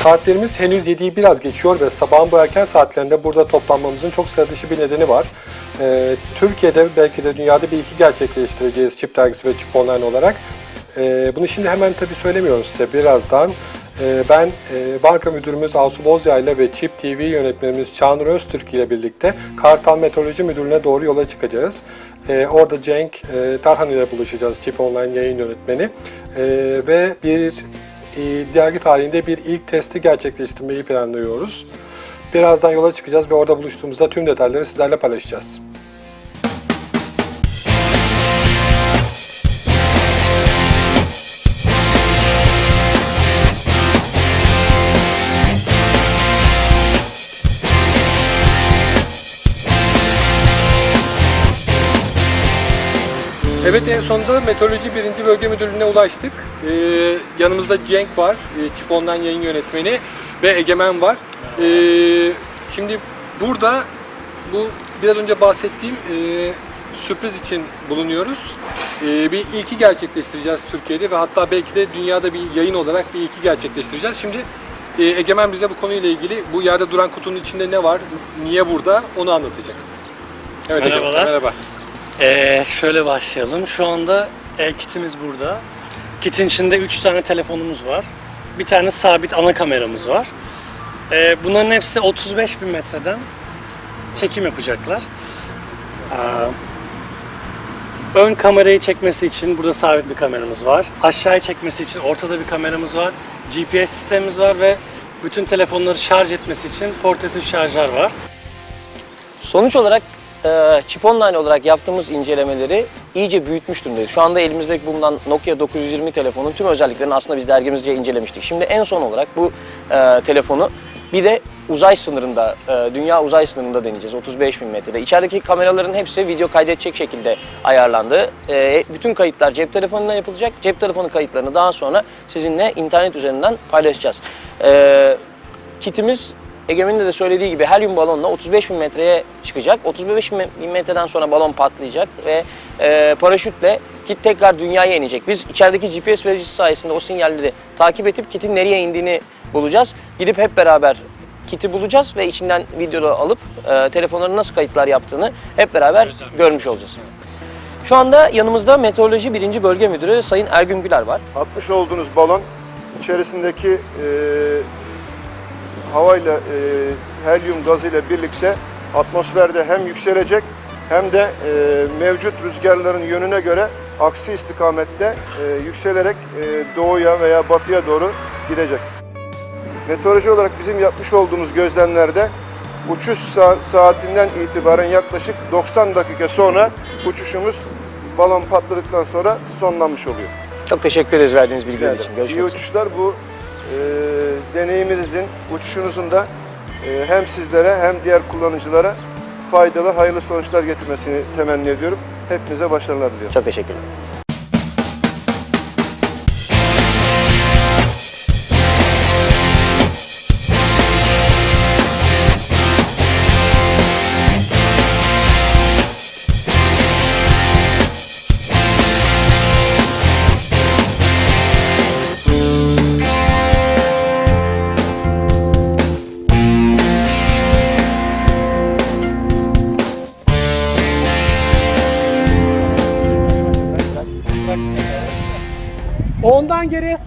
Saatlerimiz henüz 7'yi biraz geçiyor ve sabahın bu erken saatlerinde burada toplanmamızın çok sıra dışı bir nedeni var. Ee, Türkiye'de belki de dünyada bir iki gerçekleştireceğiz Çip Dergisi ve Çip Online olarak. Ee, bunu şimdi hemen tabii söylemiyorum size birazdan. Ee, ben e, banka müdürümüz Asu Bozyayla ve Çip TV yönetmenimiz Çağnur Öztürk ile birlikte Kartal Meteoroloji Müdürlüğü'ne doğru yola çıkacağız. Ee, orada Cenk e, Tarhan ile buluşacağız Çip Online yayın yönetmeni. Ee, ve bir dergi tarihinde bir ilk testi gerçekleştirmeyi planlıyoruz. Birazdan yola çıkacağız ve orada buluştuğumuzda tüm detayları sizlerle paylaşacağız. Evet en sonunda Meteoroloji 1. Bölge Müdürlüğü'ne ulaştık. Ee, yanımızda Cenk var, e, Çip Online yayın yönetmeni ve Egemen var. Ee, şimdi burada bu biraz önce bahsettiğim e, sürpriz için bulunuyoruz. Ee, bir ilki gerçekleştireceğiz Türkiye'de ve hatta belki de dünyada bir yayın olarak bir ilki gerçekleştireceğiz. Şimdi e, Egemen bize bu konuyla ilgili bu yerde duran kutunun içinde ne var, niye burada onu anlatacak. Evet Egemen, Merhabalar. merhaba. Ee, şöyle başlayalım. Şu anda e, kitimiz burada. Kitin içinde 3 tane telefonumuz var. Bir tane sabit ana kameramız var. Ee, bunların hepsi 35 bin metreden çekim yapacaklar. Ee, ön kamerayı çekmesi için burada sabit bir kameramız var. Aşağıya çekmesi için ortada bir kameramız var. GPS sistemimiz var ve bütün telefonları şarj etmesi için portatif şarjlar var. Sonuç olarak e, Chip Online olarak yaptığımız incelemeleri iyice büyütmüş durumdayız. Şu anda elimizdeki bulunan Nokia 920 telefonun tüm özelliklerini aslında biz dergimizce incelemiştik. Şimdi en son olarak bu e, telefonu bir de uzay sınırında, e, dünya uzay sınırında deneyeceğiz 35 bin metrede. İçerideki kameraların hepsi video kaydedecek şekilde ayarlandı. E, bütün kayıtlar cep telefonundan yapılacak. Cep telefonu kayıtlarını daha sonra sizinle internet üzerinden paylaşacağız. E, kitimiz Egemen'in de söylediği gibi helyum balonla 35 bin metreye çıkacak. 35 bin metreden sonra balon patlayacak ve e, paraşütle kit tekrar dünyaya inecek. Biz içerideki GPS vericisi sayesinde o sinyalleri takip edip kitin nereye indiğini bulacağız. Gidip hep beraber kiti bulacağız ve içinden videoda alıp e, telefonların nasıl kayıtlar yaptığını hep beraber görmüş olacağız. Şu anda yanımızda Meteoroloji 1. Bölge Müdürü Sayın Ergün Güler var. atmış olduğunuz balon içerisindeki e, havayla e, helyum gazıyla birlikte atmosferde hem yükselecek hem de e, mevcut rüzgarların yönüne göre aksi istikamette e, yükselerek e, doğuya veya batıya doğru gidecek. Meteoroloji olarak bizim yapmış olduğumuz gözlemlerde uçuş sa- saatinden itibaren yaklaşık 90 dakika sonra uçuşumuz balon patladıktan sonra sonlanmış oluyor. Çok teşekkür ederiz verdiğiniz bilgiler için. İyi Görüşmek üzere. uçuşlar. Bu deneyiminizin, uçuşunuzun da e, hem sizlere hem diğer kullanıcılara faydalı, hayırlı sonuçlar getirmesini temenni ediyorum. Hepinize başarılar diliyorum. Çok teşekkürler.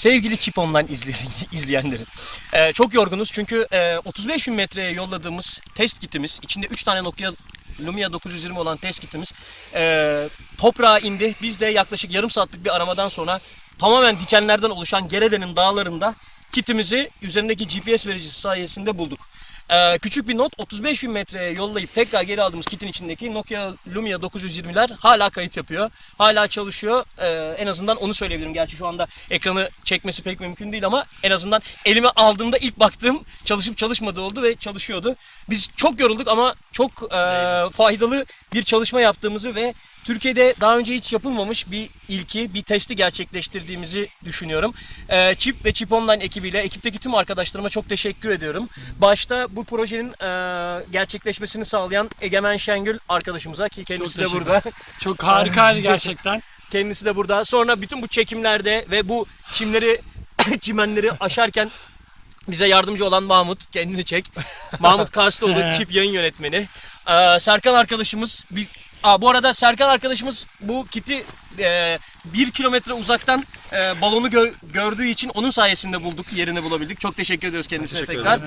Sevgili Chip Online izley- izleyenlerim. Ee, çok yorgunuz çünkü e, 35 bin metreye yolladığımız test kitimiz, içinde 3 tane Nokia Lumia 920 olan test kitimiz e, toprağa indi. Biz de yaklaşık yarım saatlik bir aramadan sonra tamamen dikenlerden oluşan Gerede'nin dağlarında kitimizi üzerindeki GPS vericisi sayesinde bulduk. Ee, küçük bir not 35 bin metreye yollayıp tekrar geri aldığımız kitin içindeki Nokia Lumia 920'ler hala kayıt yapıyor. Hala çalışıyor. Ee, en azından onu söyleyebilirim. Gerçi şu anda ekranı çekmesi pek mümkün değil ama en azından elime aldığımda ilk baktığım çalışıp çalışmadığı oldu ve çalışıyordu. Biz çok yorulduk ama çok e, faydalı bir çalışma yaptığımızı ve Türkiye'de daha önce hiç yapılmamış bir ilki, bir testi gerçekleştirdiğimizi düşünüyorum. Ee, Chip ve Chip Online ekibiyle, ekipteki tüm arkadaşlarıma çok teşekkür ediyorum. Başta bu projenin e, gerçekleşmesini sağlayan Egemen Şengül arkadaşımıza ki kendisi de teşekkür burada. Çok harikaydı gerçekten. Kendisi de burada. Sonra bütün bu çekimlerde ve bu çimleri, çimenleri aşarken bize yardımcı olan Mahmut, kendini çek. Mahmut Karstoğlu, Çip yayın yönetmeni. Ee, Serkan arkadaşımız, bir Aa, bu arada Serkan arkadaşımız bu kiti e, bir kilometre uzaktan e, balonu gö- gördüğü için onun sayesinde bulduk, yerini bulabildik. Çok teşekkür ediyoruz kendisine tekrar.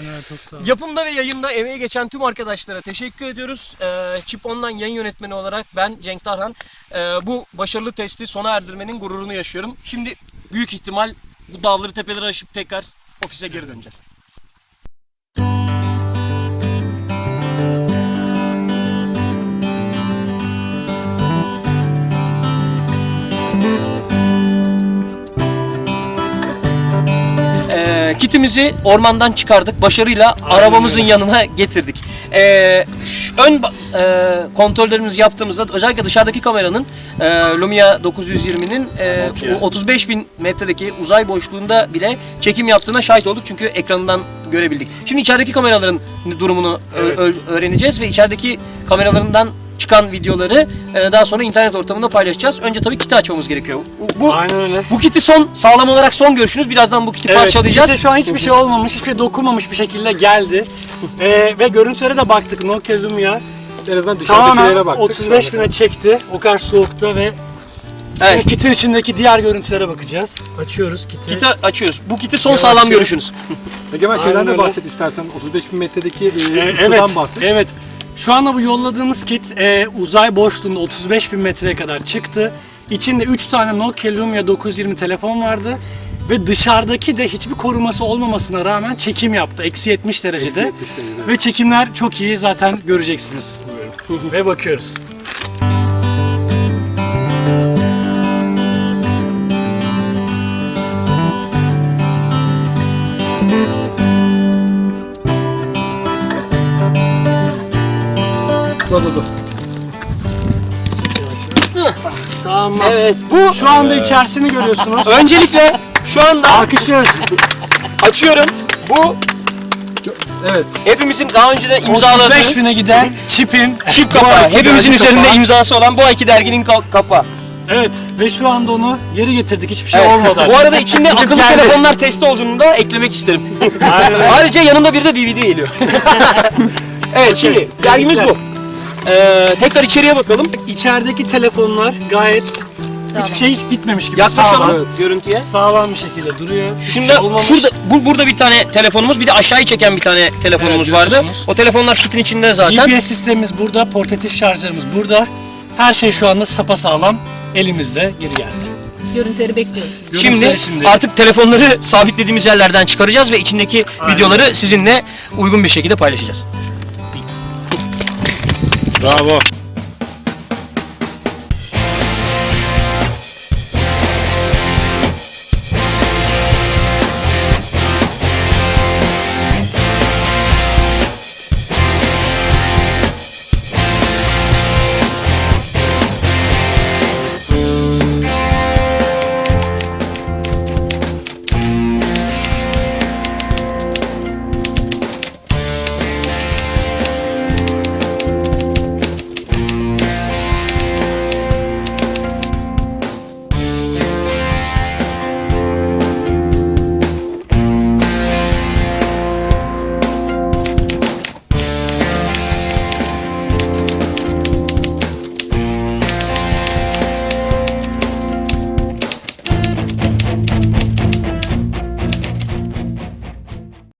Yapımda ve yayında emeği geçen tüm arkadaşlara teşekkür ediyoruz. E, Chip Online yayın yönetmeni olarak ben Cenk Tarhan e, bu başarılı testi sona erdirmenin gururunu yaşıyorum. Şimdi büyük ihtimal bu dağları tepeleri aşıp tekrar ofise geri döneceğiz. Kitimizi ormandan çıkardık. Başarıyla arabamızın yanına getirdik. Ee, ön e, kontrollerimizi yaptığımızda özellikle dışarıdaki kameranın e, Lumia 920'nin e, o 35 bin metredeki uzay boşluğunda bile çekim yaptığına şahit olduk. Çünkü ekranından görebildik. Şimdi içerideki kameraların durumunu ö- öğreneceğiz ve içerideki kameralarından çıkan videoları e, daha sonra internet ortamında paylaşacağız. Önce tabii kiti açmamız gerekiyor. Bu, bu Aynen öyle. bu kiti son sağlam olarak son görüşünüz. Birazdan bu kiti parçalayacağız. Kite şu an hiçbir şey olmamış, hiçbir şey dokunmamış bir şekilde geldi. Ee, ve görüntülere de baktık. Nokia Lumia En azından tamamen dışarıdakilere baktık. 35 bine çekti. O kadar soğukta ve Evet. Şimdi kitin içindeki diğer görüntülere bakacağız. Açıyoruz kiti. Kiti açıyoruz. Bu kiti son Yavaşça. sağlam görüşünüz. Egemen şeyden de bahset istersen 35 bin metredeki e, ısıdan evet, bahset. evet. Şu anda bu yolladığımız kit e, uzay boşluğunda 35 bin metreye kadar çıktı. İçinde 3 tane Nokia Lumia 920 telefon vardı. Ve dışarıdaki de hiçbir koruması olmamasına rağmen çekim yaptı. Eksi 70 derecede. Eksi 70 derecede. Ve çekimler çok iyi zaten göreceksiniz. Ve bakıyoruz. Dur dur dur. Tamam. Evet. Bu Şu anda içerisini görüyorsunuz. öncelikle şu anda Alkışlıyoruz. açıyorum. Bu Evet. hepimizin daha önceden 35 imzaladığı bine giden çipin çip bu kapağı. ayki Hepimizin dergi üzerinde kapağı. imzası olan bu ayki derginin ka- kapağı. Evet ve şu anda onu geri getirdik hiçbir şey Evet. olmadan. Bu arada içinde Gidip akıllı geldi. telefonlar testi olduğunu da eklemek isterim. Aynen. Ayrıca yanında bir de DVD geliyor. evet şimdi dergimiz bu. Ee, tekrar içeriye bakalım. İçerideki telefonlar gayet hiçbir şey hiç gitmemiş gibi Yaklaşalım sağlam. görüntüye. Sağlam bir şekilde duruyor. Şunda, şey olmamış. şurada, bu, burada bir tane telefonumuz, bir de aşağıyı çeken bir tane telefonumuz Evet, vardı. görüyorsunuz. O telefonlar kitin içinde zaten. GPS sistemimiz burada, portatif şarjlarımız burada. Her şey şu anda sapasağlam elimizde geri geldi. Görüntüleri bekliyoruz. Şimdi, Görüntüleri artık telefonları sabitlediğimiz yerlerden çıkaracağız ve içindeki videoları sizinle uygun bir şekilde paylaşacağız. Bravo.